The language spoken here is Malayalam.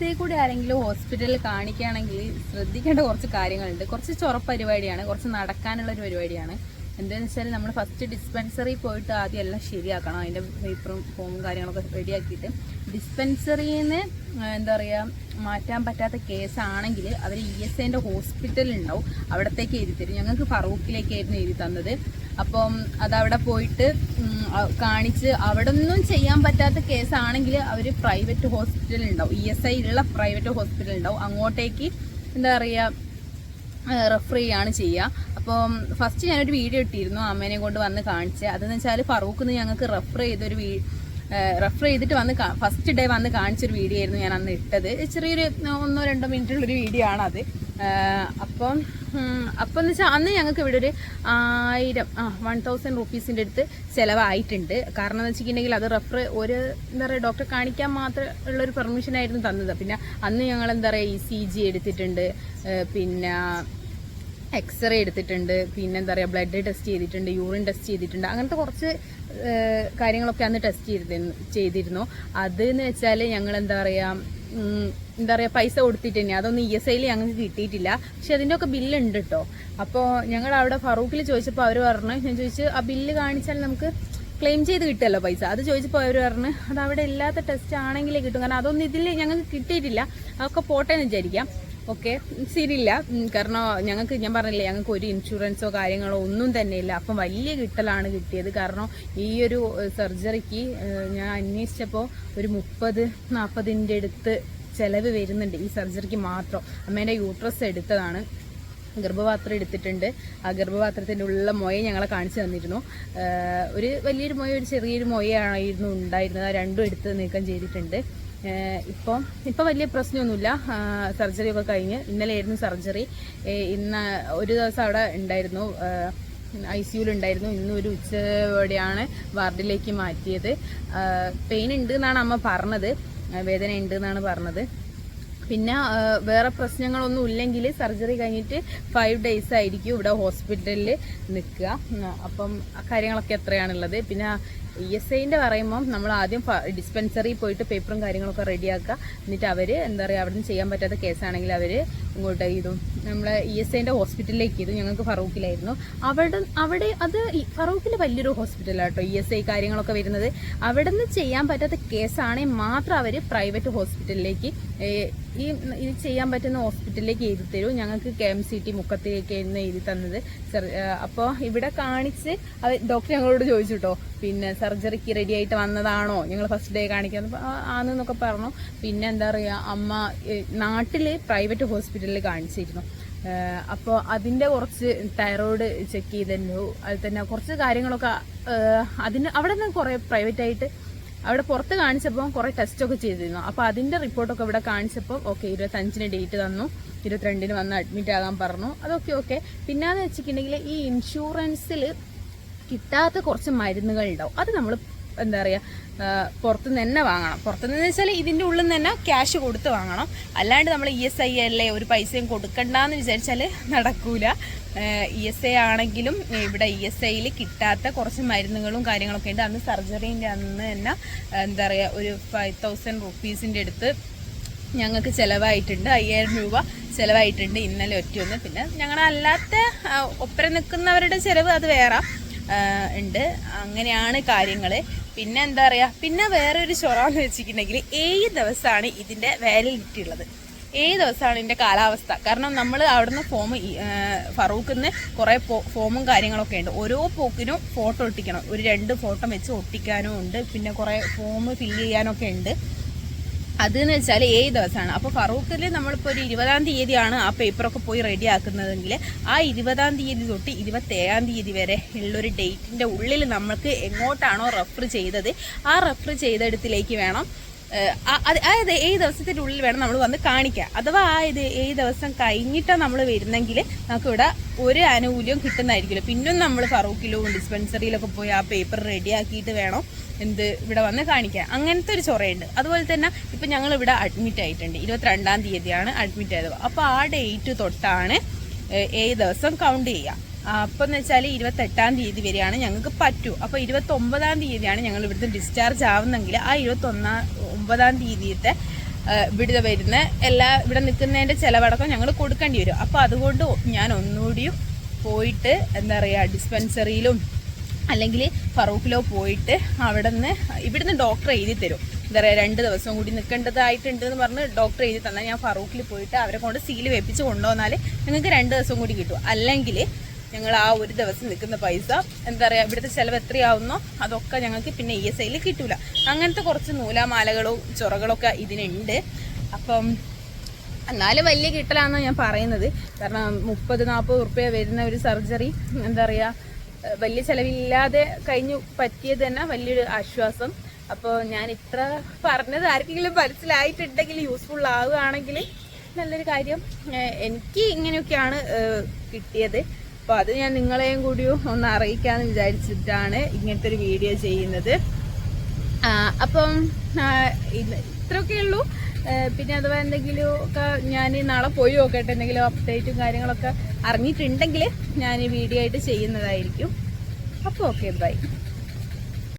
കൂടി ആരെങ്കിലും ഹോസ്പിറ്റലിൽ കാണിക്കുകയാണെങ്കിൽ ശ്രദ്ധിക്കേണ്ട കുറച്ച് കാര്യങ്ങളുണ്ട്. കുറച്ച് ചൊറ പരിപാടിയാണ് കുറച്ച് നടക്കാനുള്ള ഒരു പരിപാടിയാണ്. എന്താണെന്ന് വെച്ചാൽ നമ്മൾ ഫസ്റ്റ് ഡിസ്പെൻസറി പോയിട്ട് ആദ്യം എല്ലാം ശരിയാക്കണം. അതിന്റെ പേപ്പറും ഫോമും കാര്യങ്ങളൊക്കെ റെഡിയാക്കിയിട്ട് ഡിസ്പെൻസറിയിൽ നിന്ന് എന്താ പറയുക മാറ്റാൻ പറ്റാത്ത കേസാണെങ്കിൽ അവർ ഇ എസ് ഐന്റെ ഹോസ്പിറ്റലുണ്ടാവും അവിടത്തേക്ക് എഴുതി തരും. ഞങ്ങൾക്ക് ഫറൂഖിലേക്കായിരുന്നു എഴുതി തന്നത്. അപ്പം അതവിടെ പോയിട്ട് കാണിച്ച് അവിടെ ഒന്നും ചെയ്യാൻ പറ്റാത്ത കേസാണെങ്കിൽ അവർ പ്രൈവറ്റ് ഹോസ്പിറ്റൽ ഉണ്ടാവും. ഇ എസ് ഐ ഉള്ള പ്രൈവറ്റ് ഹോസ്പിറ്റൽ ഉണ്ടാവും. അങ്ങോട്ടേക്ക് എന്താ പറയുക റെഫർ ചെയ്യാണ് ചെയ്യുക അപ്പം ഫസ്റ്റ് ഞാനൊരു വീഡിയോ ഇട്ടിരുന്നു അമ്മേനെ കൊണ്ട് വന്ന് കാണിച്ച്. അതെന്ന് വെച്ചാൽ ഫറൂഖിന്ന് ഞങ്ങൾക്ക് റെഫർ ചെയ്തൊരു വീ റെഫർ ചെയ്തിട്ട് വന്ന് ഫസ്റ്റ് ഡേ വന്ന് കാണിച്ചൊരു വീഡിയോ ആയിരുന്നു ഞാൻ അന്ന് ഇട്ടത്. ചെറിയൊരു ഒന്നോ രണ്ടോ മിനിറ്റുള്ളൊരു വീഡിയോ ആണത്. അപ്പം അപ്പം എന്ന് വെച്ചാൽ അന്ന് ഞങ്ങൾക്ക് ഇവിടെ ഒരു ആയിരം ആ വൺ തൗസൻഡ് റുപ്പീസിന്റെ അടുത്ത് ചിലവായിട്ടുണ്ട്. കാരണം എന്ന് വെച്ചിട്ടുണ്ടെങ്കിൽ അത് റെഫർ ഒരു എന്താ പറയുക ഡോക്ടറെ കാണിക്കാൻ മാത്രം ഉള്ളൊരു പെർമിഷൻ ആയിരുന്നു തന്നത്. പിന്നെ അന്ന് ഞങ്ങൾ എന്താ പറയുക ഇ സി ജി എടുത്തിട്ടുണ്ട്. പിന്നെ എക്സ്റേ എടുത്തിട്ടുണ്ട്. പിന്നെ എന്താ പറയുക ബ്ലഡ് ടെസ്റ്റ് ചെയ്തിട്ടുണ്ട് യൂറിൻ ടെസ്റ്റ് ചെയ്തിട്ടുണ്ട്. അങ്ങനത്തെ കുറച്ച് കാര്യങ്ങളൊക്കെ അന്ന് ടെസ്റ്റ് ചെയ്തിരുന്നു ചെയ്തിരുന്നു. അതെന്ന് വെച്ചാൽ ഞങ്ങൾ എന്താ പറയുക എന്താ പറയുക പൈസ കൊടുത്തിട്ട് തന്നെ അതൊന്നും ഇ എസ് ഐയിൽ ഞങ്ങൾക്ക് കിട്ടിയിട്ടില്ല. പക്ഷെ അതിന്റെ ഒക്കെ ബില്ലുണ്ട് കേട്ടോ അപ്പോൾ ഞങ്ങൾ അവിടെ ഫറൂഖിൽ ചോദിച്ചപ്പോൾ അവർ പറഞ്ഞു ഞാൻ ചോദിച്ചു ആ ബില്ല് കാണിച്ചാൽ നമുക്ക് ക്ലെയിം ചെയ്ത് കിട്ടുമല്ലോ പൈസ? അത് ചോദിച്ചപ്പോൾ അവർ പറഞ്ഞു അത് അവിടെ ഇല്ലാത്ത ടെസ്റ്റ് ആണെങ്കിലേ കിട്ടും. കാരണം അതൊന്നും ഇതിൽ ഞങ്ങൾക്ക് കിട്ടിയിട്ടില്ല. അതൊക്കെ പോട്ടെ എന്ന് വിചാരിക്കാം. ഓക്കെ. ശരിയില്ല. കാരണം ഞങ്ങൾക്ക് ഞാൻ പറഞ്ഞില്ലേ ഞങ്ങൾക്ക് ഒരു ഇൻഷുറൻസോ കാര്യങ്ങളോ ഒന്നും തന്നെ ഇല്ല അപ്പം വലിയ കിട്ടലാണ് കിട്ടിയത്. കാരണം ഈ ഒരു സർജറിക്ക് ഞാൻ അന്വേഷിച്ചപ്പോൾ ഒരു മുപ്പത് നാൽപ്പതിന്റെ അടുത്ത് ചിലവ് വരുന്നുണ്ട് ഈ സർജറിക്ക് മാത്രം. അമ്മേന്റെ യൂട്രസ് എടുത്തതാണ്. ഗർഭപാത്രം എടുത്തിട്ടുണ്ട്. ആ ഗർഭപാത്രത്തിന്റെ ഉള്ള മൊയ ഞങ്ങളെ കാണിച്ചു തന്നിരുന്നു. ഒരു വലിയൊരു മൊയ ഒരു ചെറിയൊരു മൊയയായിരുന്നു ഉണ്ടായിരുന്നത്. ആ രണ്ടും എടുത്ത് നീക്കം ചെയ്തിട്ടുണ്ട്. ഇപ്പം ഇപ്പം വലിയ പ്രശ്നമൊന്നുമില്ല. സർജറി ഒക്കെ കഴിഞ്ഞ് ഇന്നലെയായിരുന്നു സർജറി. ഇന്ന് ഒരു ദിവസം അവിടെ ഉണ്ടായിരുന്നു. ഐ സിയുൽ ഉണ്ടായിരുന്നു. ഇന്ന് ഒരു ഉച്ചയോടെയാണ് വാർഡിലേക്ക് മാറ്റിയത്. പെയിൻ ഉണ്ട് എന്നാണ് അമ്മ പറഞ്ഞത്. വേദന ഉണ്ട് എന്നാണ് പറഞ്ഞത്. പിന്നെ വേറെ പ്രശ്നങ്ങളൊന്നും ഇല്ലെങ്കിൽ സർജറി കഴിഞ്ഞിട്ട് ഫൈവ് ഡേയ്സ് ആയിരിക്കും ഇവിടെ ഹോസ്പിറ്റലിൽ നിൽക്കുക. അപ്പം കാര്യങ്ങളൊക്കെ എത്രയാണുള്ളത്? പിന്നെ ഇ എസ് ഐന്റെ പറയുമ്പം നമ്മൾ ആദ്യം ഡിസ്പെൻസറി പോയിട്ട് പേപ്പറും കാര്യങ്ങളൊക്കെ റെഡിയാക്കുക എന്നിട്ട് അവർ എന്താ പറയുക അവിടെ നിന്ന് ചെയ്യാൻ പറ്റാത്ത കേസാണെങ്കിൽ അവർ ഇങ്ങോട്ട് ഇതും നമ്മളെ ഇ എസ് ഐന്റെ ഹോസ്പിറ്റലിലേക്ക് ചെയ്തു ഞങ്ങൾക്ക് ഫറൂഖിലായിരുന്നു. അവിടെ അവിടെ അത് ഫറൂഖിൽ വലിയൊരു ഹോസ്പിറ്റലാണ് കേട്ടോ ഇ എസ് ഐ കാര്യങ്ങളൊക്കെ വരുന്നത്. അവിടെ നിന്ന് ചെയ്യാൻ പറ്റാത്ത കേസാണെങ്കിൽ മാത്രം അവർ പ്രൈവറ്റ് ഹോസ്പിറ്റലിലേക്ക് ഈ ഇത് ചെയ്യാൻ പറ്റുന്ന ഹോസ്പിറ്റലിലേക്ക് എഴുതി തരും. ഞങ്ങൾക്ക് കെ എം സി ടി മുക്കത്തിലേക്കായിരുന്നു എഴുതി തന്നത്. അപ്പോൾ ഇവിടെ കാണിച്ച് ഡോക്ടർ ഞങ്ങളോട് ചോദിച്ചു കേട്ടോ പിന്നെ സർജറിക്ക് റെഡി ആയിട്ട് വന്നതാണോ? ഞങ്ങൾ ഫസ്റ്റ് ഡേ കാണിക്കാൻ ആണെന്നൊക്കെ പറഞ്ഞു. പിന്നെ എന്താ പറയുക അമ്മ നാട്ടിൽ പ്രൈവറ്റ് ഹോസ്പിറ്റലിൽ കാണിച്ചിരുന്നു. അപ്പോൾ അതിന്റെ കുറച്ച് തൈറോയ്ഡ് ചെക്ക് ചെയ്തല്ലോ അത് തന്നെ കുറച്ച് കാര്യങ്ങളൊക്കെ അതിന് അവിടെ നിന്ന് കുറേ പ്രൈവറ്റായിട്ട് അവിടെ പുറത്ത് കാണിച്ചപ്പോൾ കുറേ ടെസ്റ്റൊക്കെ ചെയ്തിരുന്നു. അപ്പോൾ അതിന്റെ റിപ്പോർട്ടൊക്കെ ഇവിടെ കാണിച്ചപ്പോൾ ഓക്കെ ഇരുപത്തഞ്ചിന് ഡേറ്റ് തന്നു. ഇരുപത്തിരണ്ടിന് വന്ന് അഡ്മിറ്റ് ആകാൻ പറഞ്ഞു. അതൊക്കെ ഓക്കെ. പിന്നെന്ന് വെച്ചിട്ടുണ്ടെങ്കിൽ ഈ ഇൻഷുറൻസിൽ കിട്ടാത്ത കുറച്ച് മരുന്നുകൾ ഉണ്ടാവും അത് നമ്മൾ എന്താ പറയുക പുറത്തുനിന്ന് തന്നെ വാങ്ങണം. പുറത്തുനിന്ന് വെച്ചാൽ ഇതിന്റെ ഉള്ളിൽ നിന്ന് തന്നെ ക്യാഷ് കൊടുത്ത് വാങ്ങണം. അല്ലാണ്ട് നമ്മൾ ഇ എസ് ഐ അല്ലേ ഒരു പൈസയും കൊടുക്കണ്ടെന്ന് വിചാരിച്ചാൽ നടക്കൂല. ഇ എസ് ഐ ആണെങ്കിലും ഇവിടെ ഇ എസ് ഐയിൽ കിട്ടാത്ത കുറച്ച് മരുന്നുകളും കാര്യങ്ങളൊക്കെ ഉണ്ട്. അന്ന് സർജറീന്റെ അന്ന് തന്നെ എന്താ പറയുക ഒരു ഫൈവ് തൗസൻഡ് റുപ്പീസിന്റെ അടുത്ത് ഞങ്ങൾക്ക് ചിലവായിട്ടുണ്ട്. അയ്യായിരം രൂപ ചിലവായിട്ടുണ്ട് ഇന്നലെ ഒറ്റയൊന്ന് പിന്നെ ഞങ്ങളല്ലാത്ത ആ, ഒപ്പരം നിൽക്കുന്നവരുടെ ചിലവ് അത് വേറെ. ഉണ്ട്. അങ്ങനെയാണ് കാര്യങ്ങൾ പിന്നെ എന്താ പറയുക പിന്നെ വേറെ ഒരു ചൊറാന്ന് വെച്ചിട്ടുണ്ടെങ്കിൽ ഏഴ് ദിവസമാണ് ഇതിന്റെ വാലിഡിറ്റി ഉള്ളത്. ഏഴ് ദിവസമാണ് ഇതിന്റെ കാലാവസ്ഥ. കാരണം നമ്മൾ അവിടുന്ന് ഫോം ഫറൂഖിന്ന് കുറേ ഫോമും കാര്യങ്ങളൊക്കെ ഉണ്ട്. ഓരോ പോക്കിനും ഫോട്ടോ ഒട്ടിക്കണം. ഒരു രണ്ട് ഫോട്ടോ വെച്ച് ഒട്ടിക്കാനും ഉണ്ട്. പിന്നെ കുറേ ഫോം ഫില്ല് ചെയ്യാനൊക്കെ ഉണ്ട്. അതെന്ന് വെച്ചാൽ ഏഴ് ദിവസമാണ് അപ്പോൾ ഫറൂഖിൽ നമ്മളിപ്പോൾ ഒരു ഇരുപതാം തീയതിയാണ് ആ പേപ്പറൊക്കെ പോയി റെഡി ആക്കുന്നതെങ്കിൽ ആ ഇരുപതാം തീയതി തൊട്ട് ഇരുപത്തേഴാം തീയതി വരെ ഉള്ളൊരു ഡേറ്റിന്റെ ഉള്ളിൽ നമ്മൾക്ക് എങ്ങോട്ടാണോ റെഫർ ചെയ്തത് ആ റെഫർ ചെയ്തെടുത്തിലേക്ക് വേണം അതായത് ഏഴ് ദിവസത്തിന്റെ ഉള്ളിൽ വേണം നമ്മൾ വന്ന് കാണിക്കുക അഥവാ ആ ഇത് ഏഴ് ദിവസം കഴിഞ്ഞിട്ടാണ് നമ്മൾ വരുന്നെങ്കിൽ നമുക്കിവിടെ ഒരു ആനുകൂല്യവും കിട്ടുന്നതായിരിക്കില്ല പിന്നും നമ്മൾ ഫറൂഖിലും ഡിസ്പെൻസറിയിലൊക്കെ പോയി ആ പേപ്പർ റെഡിയാക്കിയിട്ട് വേണം എന്ത് ഇവിടെ വന്ന് കാണിക്കാം. അങ്ങനത്തെ ഒരു ചൊറയുണ്ട്. അതുപോലെ തന്നെ ഇപ്പം ഞങ്ങൾ ഇവിടെ അഡ്മിറ്റ് ആയിട്ടുണ്ട്. ഇരുപത്തിരണ്ടാം തീയതിയാണ് അഡ്മിറ്റ് ആയത്. അപ്പോൾ ആ ഡേറ്റ് തൊട്ടാണ് ഏഴ് ദിവസം കൗണ്ട് ചെയ്യുക അപ്പം എന്ന് വെച്ചാൽ ഇരുപത്തെട്ടാം തീയതി വരെയാണ് ഞങ്ങൾക്ക് പറ്റൂ. അപ്പോൾ ഇരുപത്തൊമ്പതാം തീയതിയാണ് ഞങ്ങൾ ഇവിടുന്ന് ഡിസ്ചാർജ് ആവുന്നെങ്കിൽ ആ ഇരുപത്തൊന്നാം ഒമ്പതാം തീയതിയത്തെ ഇവിടെ വരുന്ന എല്ലാ ഇവിടെ നിൽക്കുന്നതിന്റെ ചിലവടക്കം ഞങ്ങൾ കൊടുക്കേണ്ടി വരും. അപ്പോൾ അതുകൊണ്ട് ഞാൻ ഒന്നുകൂടിയും പോയിട്ട് എന്താ പറയുക ഡിസ്പെൻസറിയിലും അല്ലെങ്കിൽ ഫറൂഖിലോ പോയിട്ട് അവിടെ നിന്ന് ഇവിടുന്ന് ഡോക്ടർ എഴുതി തരും. എന്താ പറയുക രണ്ട് ദിവസം കൂടി നിൽക്കേണ്ടതായിട്ടുണ്ട് എന്ന് പറഞ്ഞ് ഡോക്ടർ എഴുതി തന്നാൽ ഞാൻ ഫറൂഖിൽ പോയിട്ട് അവരെ കൊണ്ട് സീൽ വെപ്പിച്ച് കൊണ്ടുവന്നാൽ ഞങ്ങൾക്ക് രണ്ട് ദിവസം കൂടി കിട്ടും. അല്ലെങ്കിൽ ഞങ്ങൾ ആ ഒരു ദിവസം നിൽക്കുന്ന പൈസ എന്താ പറയുക ഇവിടുത്തെ ചിലവ് എത്രയാവുന്നോ അതൊക്കെ ഞങ്ങൾക്ക് പിന്നെ ഇ എസ് ഐയിൽ കിട്ടൂല. അങ്ങനത്തെ കുറച്ച് നൂലാമാലകളും ചൊറകളൊക്കെ ഇതിനുണ്ട്. അപ്പം എന്നാലും വലിയ കിട്ടലാണെന്നാണ് ഞാൻ പറയുന്നത്. കാരണം മുപ്പത് നാൽപ്പത് ഉറുപ്പ്യ വരുന്ന ഒരു സർജറി എന്താ പറയുക വലിയ ചിലവില്ലാതെ കഴിഞ്ഞു പറ്റിയത് തന്നെ വലിയൊരു ആശ്വാസം. അപ്പോൾ ഞാൻ ഇത്ര പറഞ്ഞത് ആർക്കെങ്കിലും മനസ്സിലായിട്ടുണ്ടെങ്കിൽ യൂസ്ഫുൾ ആവുകയാണെങ്കിൽ നല്ലൊരു കാര്യം എനിക്ക് ഇങ്ങനെയൊക്കെയാണ് കിട്ടിയത്. അപ്പോൾ അത് ഞാൻ നിങ്ങളെയും കൂടി ഒന്ന് അറിയിക്കാമെന്ന് വിചാരിച്ചിട്ടാണ് ഇങ്ങനത്തെ ഒരു വീഡിയോ ചെയ്യുന്നത്. അപ്പം ഇത്രയൊക്കെ ഉള്ളൂ. പിന്നെ അഥവാ എന്തെങ്കിലും ഒക്കെ ഞാൻ നാളെ പോയി നോക്കട്ടെ എന്തെങ്കിലും അപ്ഡേറ്റും കാര്യങ്ങളൊക്കെ അറിഞ്ഞിട്ടുണ്ടെങ്കിൽ ഞാൻ വീഡിയോ ആയിട്ട് ചെയ്യുന്നതായിരിക്കും. അപ്പോൾ ഓക്കെ ബൈ